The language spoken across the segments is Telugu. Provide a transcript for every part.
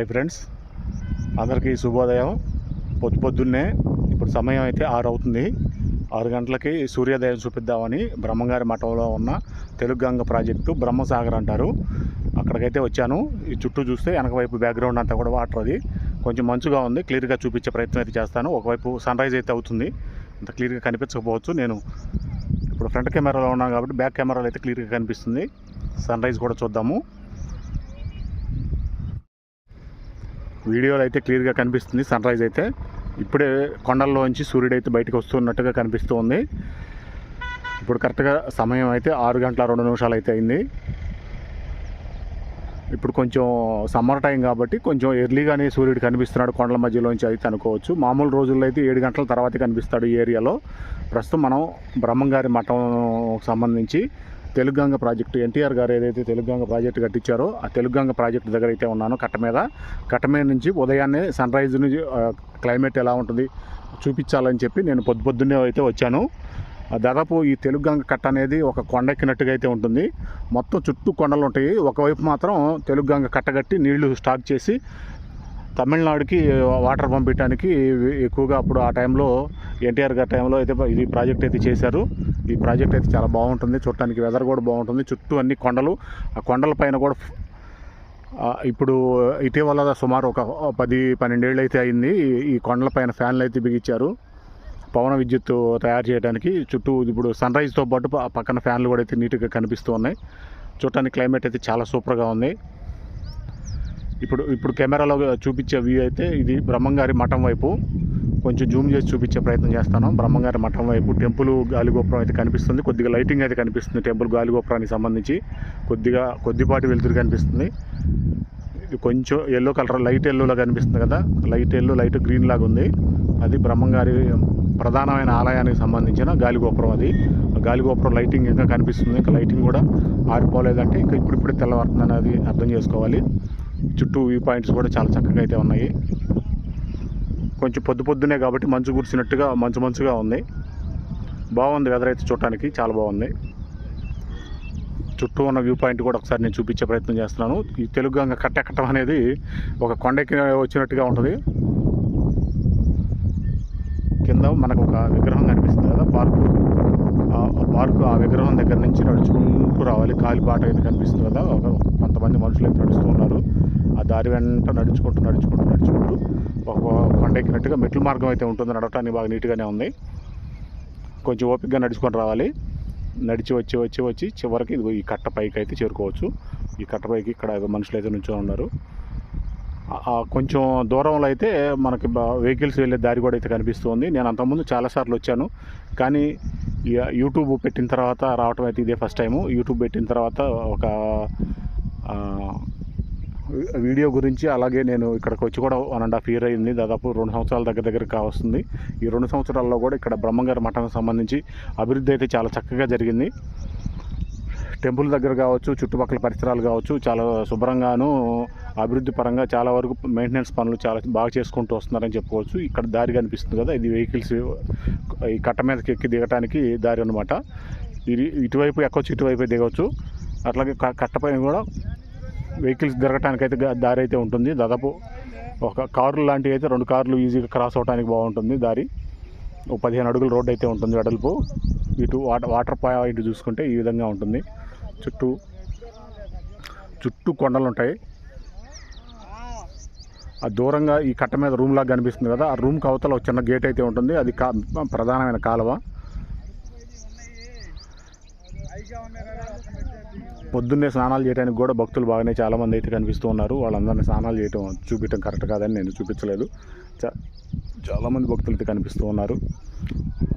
Hi friends. అందరికీ శుభోదయం. పొద్దు పొద్దున్నే ఇప్పుడు సమయం అయితే ఆరు అవుతుంది ఆరు గంటలకి సూర్యోదయం చూపిద్దామని బ్రహ్మంగారి మఠంలో ఉన్న తెలుగు గంగ ప్రాజెక్టు బ్రహ్మసాగర్ అంటారు. అక్కడికైతే వచ్చాను. ఈ చుట్టూ చూస్తే వెనకవైపు బ్యాక్గ్రౌండ్ అంతా కూడా వాటర్ అది. కొంచెం మంచుగా ఉంది. క్లియర్గా చూపించే ప్రయత్నం అయితే చేస్తాను. ఒకవైపు సన్ రైజ్ అయితే అవుతుంది. అంత క్లియర్గా కనిపించకపోవచ్చు. నేను ఇప్పుడు ఫ్రంట్ కెమెరాలో ఉన్నాను కాబట్టి బ్యాక్ కెమెరాలో అయితే క్లియర్గా కనిపిస్తుంది. సన్ రైజ్ కూడా చూద్దాము. వీడియోలో అయితే క్లియర్గా కనిపిస్తుంది. సన్ రైజ్ అయితే ఇప్పుడే కొండల్లోంచి సూర్యుడు అయితే బయటకు వస్తున్నట్టుగా కనిపిస్తూ ఉంది. ఇప్పుడు కరెక్ట్గా సమయం అయితే ఆరు గంటల రెండు నిమిషాలు అయితే అయింది. ఇప్పుడు కొంచెం సమ్మర్ టైం కాబట్టి కొంచెం ఎర్లీగానే సూర్యుడు కనిపిస్తున్నాడు కొండల మధ్యలోంచి అయితే అనుకోవచ్చు. మామూలు రోజుల్లో అయితే ఏడు గంటల తర్వాత కనిపిస్తాడు ఈ ఏరియాలో. ప్రస్తుతం మనం బ్రహ్మంగారి మఠం సంబంధించి తెలుగుగంగ ప్రాజెక్టు ఎన్టీఆర్ గారు ఏదైతే తెలుగుగంగ ప్రాజెక్టు కట్టించారో ఆ తెలుగుగంగ ప్రాజెక్టు దగ్గర అయితే ఉన్నాను కట్ట మీద. కట్ట మీద నుంచి ఉదయాన్నే సన్ రైజ్ నుంచి క్లైమేట్ ఎలా ఉంటుంది చూపించాలని చెప్పి నేను పొద్దు పొద్దున్నే అయితే వచ్చాను. దాదాపు ఈ తెలుగుగంగ కట్ట అనేది ఒక కొండ ఎక్కినట్టుగా అయితే ఉంటుంది. మొత్తం చుట్టూ కొండలు ఉంటాయి. ఒకవైపు మాత్రం తెలుగుగంగ కట్టగట్టి నీళ్ళు స్టాక్ చేసి తమిళనాడుకి వాటర్ పంపించడానికి ఎక్కువగా అప్పుడు ఆ టైంలో ఎన్టీఆర్ గారి టైంలో అయితే ఇది ప్రాజెక్ట్ అయితే చేశారు. ఈ ప్రాజెక్ట్ అయితే చాలా బాగుంటుంది. చూడటానికి వెదర్ కూడా బాగుంటుంది. చుట్టూ అన్ని కొండలు. ఆ కొండల పైన కూడా ఇప్పుడు ఇటీవల సుమారు ఒక పది పన్నెండేళ్ళు అయితే అయింది. ఈ- కొండల పైన ఫ్యాన్లు అయితే బిగించారు. పవన విద్యుత్ తయారు చేయడానికి చుట్టూ ఇప్పుడు సన్ రైజ్తో పాటు పక్కన ఫ్యాన్లు కూడా అయితే నీట్గా కనిపిస్తూ ఉన్నాయి. చూడటానికి క్లైమేట్ అయితే చాలా సూపర్గా ఉంది. ఇప్పుడు ఇప్పుడు కెమెరాలో చూపించే వ్యూ అయితే ఇది బ్రహ్మంగారి మఠం వైపు. కొంచెం జూమ్ చేసి చూపించే ప్రయత్నం చేస్తాను. బ్రహ్మంగారి మఠం వైపు టెంపుల్ గాలిగోపురం అయితే కనిపిస్తుంది. కొద్దిగా లైటింగ్ అయితే కనిపిస్తుంది టెంపుల్ గాలిగోపురానికి సంబంధించి. కొద్దిగా కొద్దిపాటి వెలుతురు కనిపిస్తుంది. కొంచెం ఎల్లో కలర్ లైట్ ఎల్లోలా కనిపిస్తుంది కదా. లైట్ ఎల్లో లైట్ గ్రీన్ లాగా ఉంది. అది బ్రహ్మంగారి ప్రధానమైన ఆలయానికి సంబంధించిన గాలిగోపురం అది. గాలిగోపురం లైటింగ్ ఇంకా కనిపిస్తుంది. ఇంకా లైటింగ్ కూడా ఆరిపోలేదంటే ఇంకా ఇప్పుడిప్పుడే తెల్లవారుతుందని అనేది అర్థం చేసుకోవాలి. చుట్టూ వ్యూ పాయింట్స్ కూడా చాలా చక్కగా అయితే ఉన్నాయి. కొంచెం పొద్దు పొద్దునే కాబట్టి మంచు కురిసినట్టుగా మంచు మంచుగా ఉంది. బాగుంది వెదర్ అయితే చూడటానికి చాలా బాగుంది. చుట్టూ ఉన్న వ్యూ పాయింట్ కూడా ఒకసారి నేను చూపించే ప్రయత్నం చేస్తున్నాను. ఈ తెలుగు గంగ కట్టెక్కటం అనేది ఒక కొండకి వచ్చినట్టుగా ఉంటుంది. కింద మనకు ఒక విగ్రహం కనిపిస్తుంది కదా పార్కు. పార్కు ఆ విగ్రహం దగ్గర నుంచి నడుచుకుంటూ రావాలి. కాలిబాట అయితే కనిపిస్తుంది కదా ఒక కొంతమంది మనుషులు అయితే నడుస్తూ ఉన్నారు. ఆ దారి వెంట నడుచుకుంటూ నడుచుకుంటూ నడుచుకుంటూ ఒక కొండ ఎక్కినట్టుగా మెట్ల మార్గం అయితే ఉంటుంది. నడవటానికి బాగా నీట్గానే ఉంది. కొంచెం ఓపికగా నడుచుకొని రావాలి. నడిచి వచ్చి వచ్చి వచ్చి చివరికి ఇదిగో ఈ కట్ట పైకి అయితే చేరుకోవచ్చు. ఈ కట్ట పైకి ఇక్కడ మనుషులు అయితే నుంచో ఉన్నారు. కొంచెం దూరంలో అయితే మనకి వెహికల్స్ వెళ్ళే దారి కూడా అయితే కనిపిస్తుంది నేను అంతకుముందు చాలాసార్లు వచ్చాను. కానీ ఈ యూట్యూబ్ పెట్టిన తర్వాత రావటం అయితే ఇదే ఫస్ట్ టైము. యూట్యూబ్ పెట్టిన తర్వాత ఒక వీడియో గురించి అలాగే నేను ఇక్కడికి వచ్చి కూడా వన్ అండ్ హాఫ్ ఇయర్ అయింది. దాదాపు రెండు సంవత్సరాల దగ్గర దగ్గర కావస్తుంది ఈ రెండు సంవత్సరాల్లో కూడా ఇక్కడ బ్రహ్మంగారి మఠానికి సంబంధించి అభివృద్ధి అయితే చాలా చక్కగా జరిగింది. టెంపుల్ దగ్గర కావచ్చు చుట్టుపక్కల పరిసరాలు కావచ్చు చాలా శుభ్రంగాను అభివృద్ధి పరంగా చాలా వరకు మెయింటెనెన్స్ పనులు చాలా బాగా చేసుకుంటూ వస్తున్నారని చెప్పుకోవచ్చు. ఇక్కడ దారి కనిపిస్తుంది కదా ఇది వెహికల్స్ ఈ కట్ట మీదకి ఎక్కి దిగటానికి దారి అనమాట ఇది ఇటువైపు ఎక్కొచ్చు ఇటువైపు దిగవచ్చు అట్లాగే కట్టపైన కూడా వెహికల్స్ తిరగటానికి అయితే దారి అయితే ఉంటుంది. దాదాపు ఒక కార్లు లాంటివి అయితే రెండు కార్లు ఈజీగా క్రాస్ అవడానికి బాగుంటుంది దారి. ఒక పదిహేను అడుగుల రోడ్ అయితే ఉంటుంది వెడల్పు. ఇటు వాటర్ వాటర్ పాయింట్ చూసుకుంటే ఈ విధంగా ఉంటుంది. చుట్టూ చుట్టూ కొండలు ఉంటాయి ఆ దూరంగా ఈ కట్ట మీద రూమ్ లాగా కనిపిస్తుంది కదా ఆ రూమ్కి అవతల ఒక చిన్న గేట్ అయితే ఉంటుంది. అది కా ప్రధానమైన కాలువ. పొద్దున్నే స్నానాలు చేయడానికి కూడా భక్తులు బాగానే చాలామంది అయితే కనిపిస్తూ ఉన్నారు. వాళ్ళందరినీ స్నానాలు చేయటం చూపించడం కరెక్ట్ కాదని నేను చూపించలేదు. చా చాలామంది భక్తులు అయితే కనిపిస్తూ ఉన్నారు.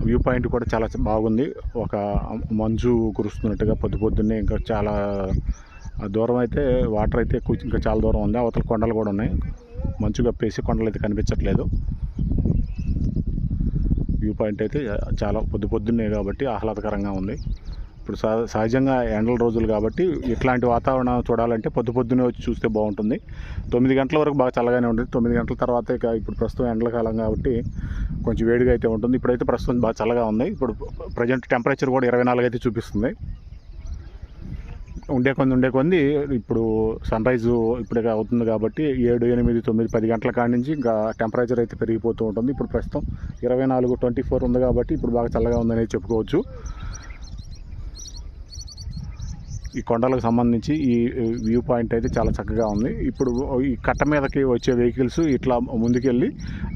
వ్యూ పాయింట్ కూడా చాలా బాగుంది. ఒక మంజు కురుస్తున్నట్టుగా పొద్దు పొద్దున్నే ఇంకా చాలా దూరం అయితే వాటర్ అయితే ఇంకా చాలా దూరం ఉంది. అవతల కొండలు కూడా ఉన్నాయి. మంచు కప్పేసి కొండలు అయితే కనిపించట్లేదు. వ్యూ పాయింట్ అయితే చాలా పొద్దు పొద్దున్నే కాబట్టి ఆహ్లాదకరంగా ఉంది. ఇప్పుడు సహజంగా ఎండల రోజులు కాబట్టి ఇట్లాంటి వాతావరణం చూడాలంటే పొద్దు పొద్దునే వచ్చి చూస్తే బాగుంటుంది. తొమ్మిది గంటల వరకు బాగా చల్లగానే ఉంటుంది. తొమ్మిది గంటల తర్వాత ఇక ఇప్పుడు ప్రస్తుతం ఎండల కాలం కాబట్టి కొంచెం వేడిగా అయితే ఉంటుంది. ఇప్పుడైతే ప్రస్తుతం బాగా చల్లగా ఉంది. ఇప్పుడు ప్రజెంట్ టెంపరేచర్ కూడా ఇరవై నాలుగు అయితే చూపిస్తుంది. ఉండే కొంది ఉండే కొంది. ఇప్పుడు సన్ రైజ్ ఇప్పుడే అవుతుంది కాబట్టి ఏడు ఎనిమిది తొమ్మిది పది గంటల కాడి నుంచి ఇంకా టెంపరేచర్ అయితే పెరిగిపోతూ ఉంటుంది. ఇప్పుడు ప్రస్తుతం ఇరవై నాలుగు ట్వంటీ ఫోర్ ఉంది కాబట్టి ఇప్పుడు బాగా చల్లగా ఉందనేది చెప్పుకోవచ్చు. ఈ కొండలకు సంబంధించి ఈ వ్యూ పాయింట్ అయితే చాలా చక్కగా ఉంది. ఇప్పుడు ఈ కట్ట మీదకి వచ్చే వెహికల్స్ ఇట్లా ముందుకెళ్ళి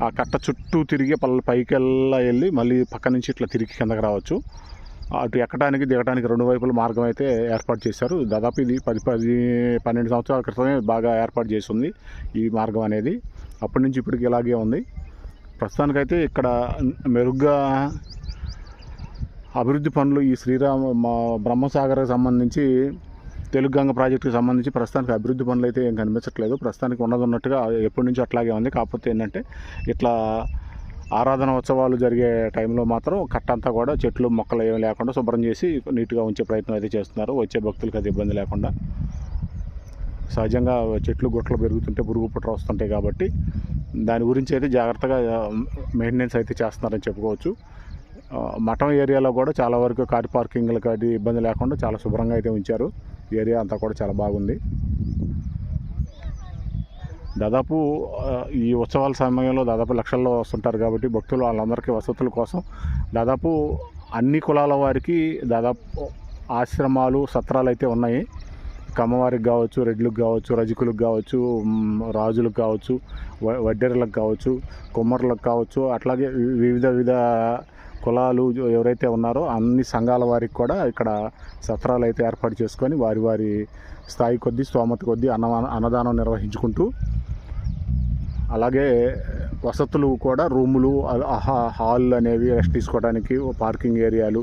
ఆ కట్ట చుట్టూ తిరిగి పల్ల పైకెల్లా వెళ్ళి మళ్ళీ పక్క నుంచి ఇట్లా తిరిగి కిందకి రావచ్చు. అటు ఎక్కడానికి దిగడానికి రెండు వైపుల మార్గం అయితే ఏర్పాటు చేశారు. దాదాపు ఇది పది పది పన్నెండు సంవత్సరాల క్రితమే బాగా ఏర్పాటు చేసింది ఈ మార్గం అనేది. అప్పటి నుంచి ఇప్పటికి ఇలాగే ఉంది. ప్రస్తుతానికైతే ఇక్కడ మెరుగ్గా అభివృద్ధి పనులు ఈ శ్రీరామ మా బ్రహ్మసాగర్కి సంబంధించి తెలుగు గంగ ప్రాజెక్టుకి సంబంధించి ప్రస్తుతానికి అభివృద్ధి పనులు అయితే ఏం కనిపించట్లేదు. ప్రస్తుతానికి ఉన్నది ఉన్నట్టుగా ఎప్పటి నుంచి అట్లాగే ఉంది. కాకపోతే ఏంటంటే ఇట్లా ఆరాధన ఉత్సవాలు జరిగే టైంలో మాత్రం కట్టంతా కూడా చెట్లు మొక్కలు ఏమి లేకుండా శుభ్రం చేసి నీట్గా ఉంచే ప్రయత్నం అయితే చేస్తున్నారు. వచ్చే భక్తులకు అది ఇబ్బంది లేకుండా. సహజంగా చెట్లు గుట్టలు పెరుగుతుంటే పురుగు పుట్ర వస్తుంటాయి కాబట్టి దాని గురించి అయితే జాగ్రత్తగా మెయింటెనెన్స్ అయితే చేస్తున్నారని చెప్పుకోవచ్చు. మఠం ఏరియాలో కూడా చాలా వరకు కార్ పార్కింగ్లకు అది ఇబ్బంది లేకుండా చాలా శుభ్రంగా అయితే ఉంచారు. ఏరియా అంతా కూడా చాలా బాగుంది. దాదాపు ఈ ఉత్సవాల సమయంలో దాదాపు లక్షల్లో వస్తుంటారు కాబట్టి భక్తులు వాళ్ళందరికీ వసతుల కోసం దాదాపు అన్ని కులాల వారికి దాదాపు ఆశ్రమాలు సత్రాలు అయితే ఉన్నాయి. కమ్మవారికి కావచ్చు రెడ్లకు కావచ్చు రజకులకు కావచ్చు రాజులకు కావచ్చు వ- వడ్డెరలకు కావచ్చు కుమ్మరులకు కావచ్చు అట్లాగే వివిధ వివిధ కులాలు ఎవరైతే ఉన్నారో అన్ని సంఘాల వారికి కూడా ఇక్కడ సత్రాలు అయితే ఏర్పాటు చేసుకొని వారి వారి స్థాయి కొద్దీ స్తోమత కొద్దీ అన్న అన్నదానం నిర్వహించుకుంటూ అలాగే వసతులు కూడా రూములు హాల్ అనేవి రెస్ట్ తీసుకోవడానికి పార్కింగ్ ఏరియాలు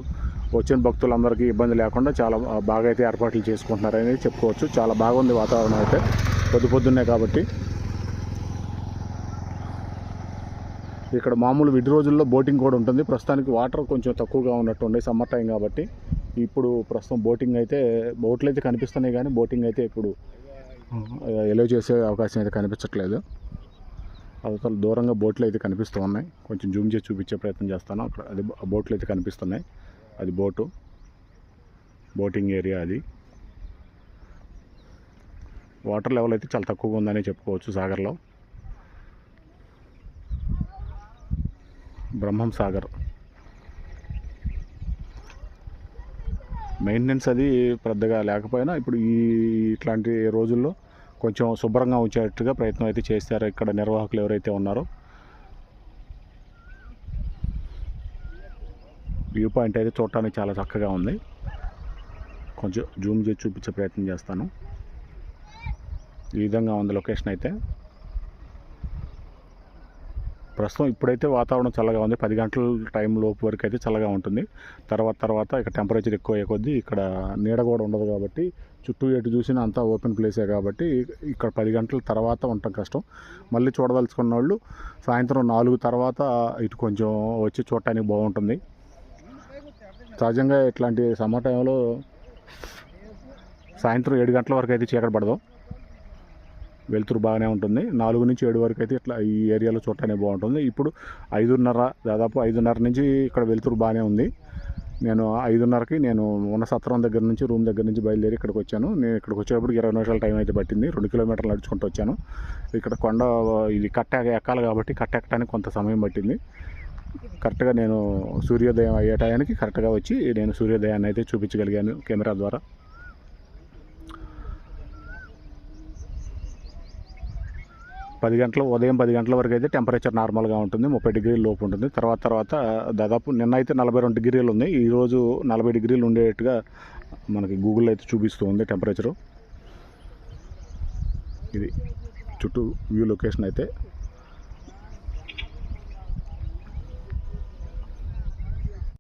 వచ్చిన భక్తులందరికీ ఇబ్బంది లేకుండా చాలా బాగా అయితే ఏర్పాట్లు చేసుకుంటున్నారని చెప్పుకోవచ్చు. చాలా బాగుంది వాతావరణం అయితే. పొద్దు పొద్దున్నే కాబట్టి. ఇక్కడ మామూలు విడి రోజుల్లో బోటింగ్ కూడా ఉంటుంది. ప్రస్తుతానికి వాటర్ కొంచెం తక్కువగా ఉన్నట్టుండే సమ్మర్ టైం కాబట్టి. ఇప్పుడు ప్రస్తుతం బోటింగ్ అయితే బోట్లు అయితే కనిపిస్తున్నాయి కానీ బోటింగ్ అయితే ఇప్పుడు ఎలో చేసే అవకాశం అయితే కనిపించట్లేదు. అవతల దూరంగా బోట్లు అయితే కనిపిస్తూ ఉన్నాయి. కొంచెం జూమ్ చేసి చూపించే ప్రయత్నం చేస్తాను. అక్కడ అది బోట్లు అయితే కనిపిస్తున్నాయి. అది బోటు. బోటింగ్ ఏరియా అది. వాటర్ లెవెల్ అయితే చాలా తక్కువగా ఉందని చెప్పుకోవచ్చు సాగర్లో. బ్రహ్మం సాగర్. మెయింటెనెన్స్ అది పెద్దగా లేకపోయినా ఇప్పుడు ఈ ఇట్లాంటి రోజుల్లో కొంచెం శుభ్రంగా ఉంచేట్టుగా ప్రయత్నం అయితే చేస్తారు ఇక్కడ నిర్వాహకులు ఎవరైతే ఉన్నారో. వ్యూ పాయింట్ అయితే చూడటానికి చాలా చక్కగా ఉంది. కొంచెం జూమ్ చేసి చూపించే ప్రయత్నం చేస్తాను. ఈ విధంగా ఉంది లొకేషన్ అయితే. ప్రస్తుతం ఇప్పుడైతే వాతావరణం చల్లగా ఉంది. పది గంటల టైం లోపు వరకు అయితే చల్లగా ఉంటుంది. తర్వాత తర్వాత ఇక టెంపరేచర్ ఎక్కువ అయ్యే కొద్దీ ఇక్కడ నీడ కూడా ఉండదు కాబట్టి చుట్టూ ఎటు చూసినా అంతా ఓపెన్ ప్లేసే కాబట్టి ఇక్కడ పది గంటల తర్వాత ఉండటం కష్టం. మళ్ళీ చూడదలుచుకున్న వాళ్ళు సాయంత్రం నాలుగు తర్వాత ఇటు కొంచెం వచ్చి చూడటానికి బాగుంటుంది. సహజంగా ఇట్లాంటి సమ్మర్ టైంలో సాయంత్రం ఏడు గంటల వరకు అయితే చీకటి పడదాం. వెలుతురు బాగానే ఉంటుంది. నాలుగు నుంచి ఏడు వరకు అయితే ఇట్లా ఈ ఏరియాలో చూడటానికి బాగుంటుంది. ఇప్పుడు ఐదున్నర దాదాపు ఐదున్నర నుంచి ఇక్కడ వెలుతురు బాగానే ఉంది. నేను ఐదున్నరకి నేను ఉన్న సత్రం దగ్గర నుంచి రూమ్ దగ్గర నుంచి బయలుదేరి ఇక్కడికి వచ్చాను. నేను ఇక్కడికి వచ్చేటప్పుడు ఇరవై నిమిషాల టైం అయితే పట్టింది. రెండు కిలోమీటర్లు నడుచుకుంటూ వచ్చాను. ఇక్కడ కొండ ఇది కట్ట ఎక్కాలి కాబట్టి కట్ట ఎక్కడానికి కొంత సమయం పట్టింది. కరెక్ట్గా నేను సూర్యోదయం అయ్యే టయానికి కరెక్ట్గా వచ్చి నేను సూర్యోదయాన్ని అయితే చూపించగలిగాను కెమెరా ద్వారా. పది గంటల ఉదయం పది గంటల వరకు అయితే టెంపరేచర్ నార్మల్గా ఉంటుంది ముప్పై డిగ్రీల లోపు ఉంటుంది. తర్వాత తర్వాత దాదాపు నిన్న అయితే నలభై రెండు డిగ్రీలు ఉంది ఈరోజు నలభై డిగ్రీలు ఉండేట్టుగా మనకి గూగుల్ అయితే చూపిస్తూ ఉంది టెంపరేచరు ఇది చుట్టూ వ్యూ లొకేషన్ అయితే.